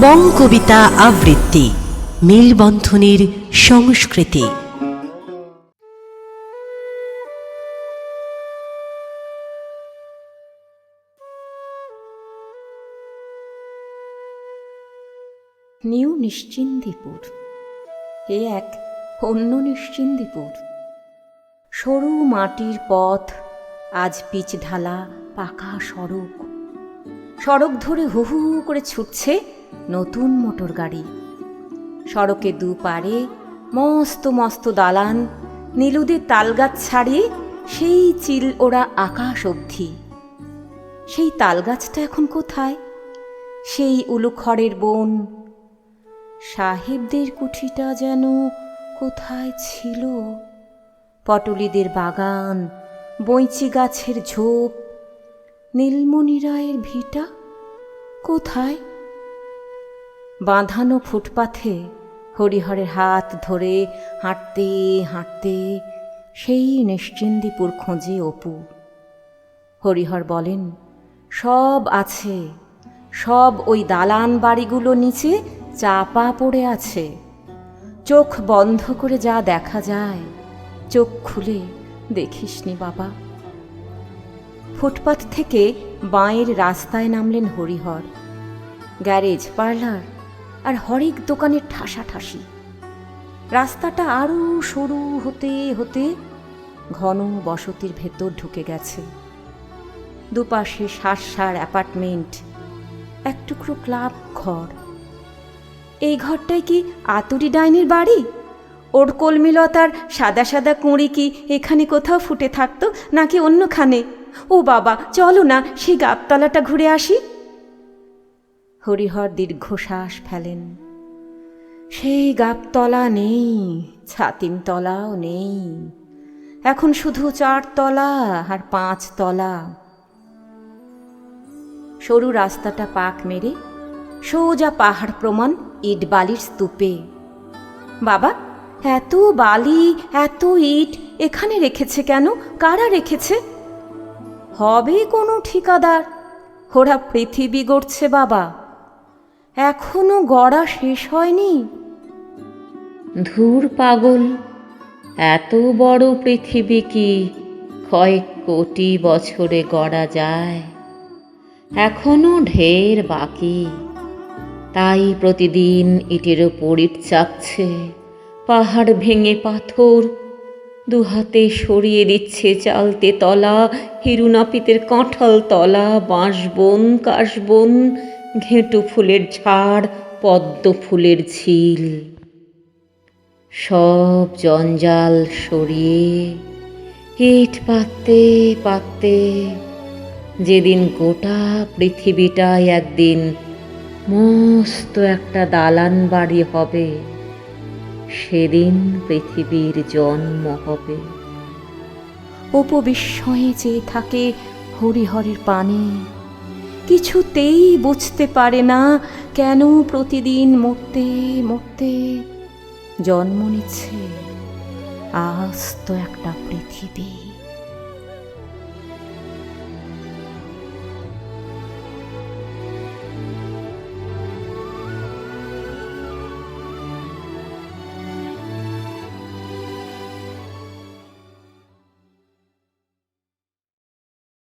বং কবিতা আবৃত্তি, মেলবন্ধনের সংস্কৃতি। নিউ নিশ্চিন্দিপুর। এ এক অন্য নিশ্চিন্দিপুর। সরু মাটির পথ, আজ পিচ ঢালা পাকা সড়ক। সড়ক ধরে হু হু করে ছুটছে নতুন মোটর গাড়ি। সড়কে দুপারে মস্ত মস্ত দালান, নীলুদের তালগাছ ছাড়িয়ে সেই চিল ওরা আকাশ অবধি। সেই তালগাছটা এখন কোথায়? সেই উলুখড়ের বন। সাহেবদের কুঠিটা যেন কোথায় ছিল? পটলিদের বাগান বইচি গাছের ঝোপ, নীলমণি রায়ের ভিটা কোথায়? বাঁধানো ফুটপাথে হরিহরের হাত ধরে হাঁটতে হাঁটতে সেই নিশ্চিন্দিপুর খোঁজে অপু। হরিহর বলেন, সব আছে, সব ওই দালান বাড়িগুলো নিচে চাপা পড়ে আছে। চোখ বন্ধ করে যা দেখা যায়, চোখ খুলে দেখিসনি বাবা। ফুটপাথ থেকে বাঁয়ের রাস্তায় নামলেন হরিহর। গ্যারেজ পার্লার আর হরেক দোকানের ঠাসাঠাসি। রাস্তাটা আরও সরু হতে হতে ঘন বসতির ভেতর ঢুকে গেছে। দুপাশে সার অ্যাপার্টমেন্ট, এক টুকরো ক্লাব ঘর। এই ঘরটায় কি আতুরি ডাইনির বাড়ি? ওর কলমিলতার সাদা সাদা কুঁড়ি কি এখানে কোথাও ফুটে থাকতো নাকি অন্যখানে? ও বাবা, চলো না সেই গাবতলাটা ঘুরে আসি। হরিহর দীর্ঘশ্বাস ফেলেন। সেই গাবতলা নেই, ছাতিমতলাও নেই। এখন শুধু চারতলা আর পাঁচতলা। সরু রাস্তাটা পাক মেরে সোজা পাহাড় প্রমাণ ইট বালির স্তূপে। বাবা, এত বালি, এত ইট এখানে রেখেছে কেন? কারা রেখেছে? হবে কোনো ঠিকাদার। ওরা পৃথিবী গড়ছে বাবা। এখনও গড়া শেষ হয়নি? ধুর পাগল, এত বড় পৃথিবী কি কয়েক কোটি বছরে গড়া যায়? এখনও ঢের বাকি, তাই প্রতিদিন ইটের ওপর ইট চাপছে, পাহাড় ভেঙে পাথর, দুহাতে সরিয়ে দিচ্ছে চালতে তলা, হিরুনাপিতের কাঁঠাল তলা, বাঁশবন, কাশবন ঘেঁটু ফুলের ঝাড়, পদ্ম ফুলের ঝিল। সব জঞ্জাল সরিয়ে ইট পাততে পাততে যেদিন গোটা পৃথিবীটাই একদিন মস্ত একটা দালান বাড়ি হবে, সেদিন পৃথিবীর জন্ম হবে। উপবিস্ময়ে চেয়ে থাকে হরিহরের পানে কিছুতেই বুঝতে পারে না কেন প্রতিদিন মরতে মরতে জন্ম নিচ্ছে আস্ত একটা পৃথিবী।